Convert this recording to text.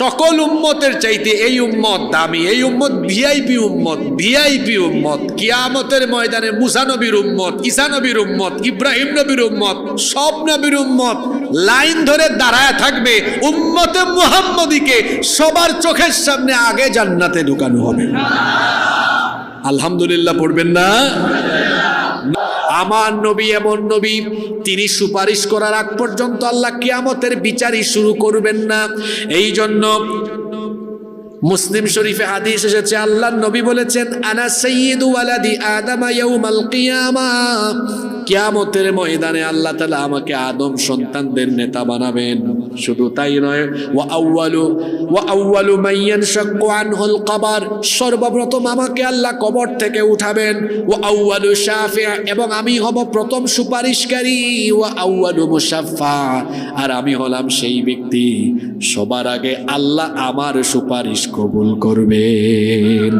সকল উম্মতের চাইতে এই উম্মত দামি, এই উম্মত ভিআইপি উম্মত ভিআইপি উম্মত, কিয়ামতের ময়দানে মুসা নবীর উম্মত, ঈসা নবীর উম্মত, ইব্রাহিম নবীর উম্মত, সব নবীর উম্মত লাইন ধরে দাঁড়ায় থাকবে, উম্মতে মুহাম্মদীকে সবার চোখের সামনে আগে জান্নাতে ঢুকানো হবে। আলহামদুলিল্লাহ পড়বেন না? আমার নবী এমন নবী, তিনি সুপারিশ করার আগ পর্যন্ত আল্লাহ কিয়ামতের বিচারই শুরু করবেন না। এই জন্য মুসলিম শরীফে হাদিস এসেছে আল্লাহ নবী বলেছেন, আনা সাইয়্যিদু ওয়ালাদি আদম ইয়াউমাল কিয়ামা। কিয়ামতের ময়দানে আল্লাহ তাআলা আমাকে আদম সন্তানদের নেতা বানাবেন। শুধু তাই নয়, ওয়া আউয়ালু ওয়া আউয়ালু মান ইয়ানশাক্কু আনহুল কবর। সর্বপ্রথম আমাকে আল্লাহ কবর থেকে উঠাবেন, ওয়া আউয়ালু শাফি'a এবং আমি হব প্রথম সুপারিশকারী, ওয়া আউয়ালু মুশাফফা। আর আমি হলাম সেই ব্যক্তি, সবার আগে আল্লাহ আমার সুপারিশ কবুল করবেন।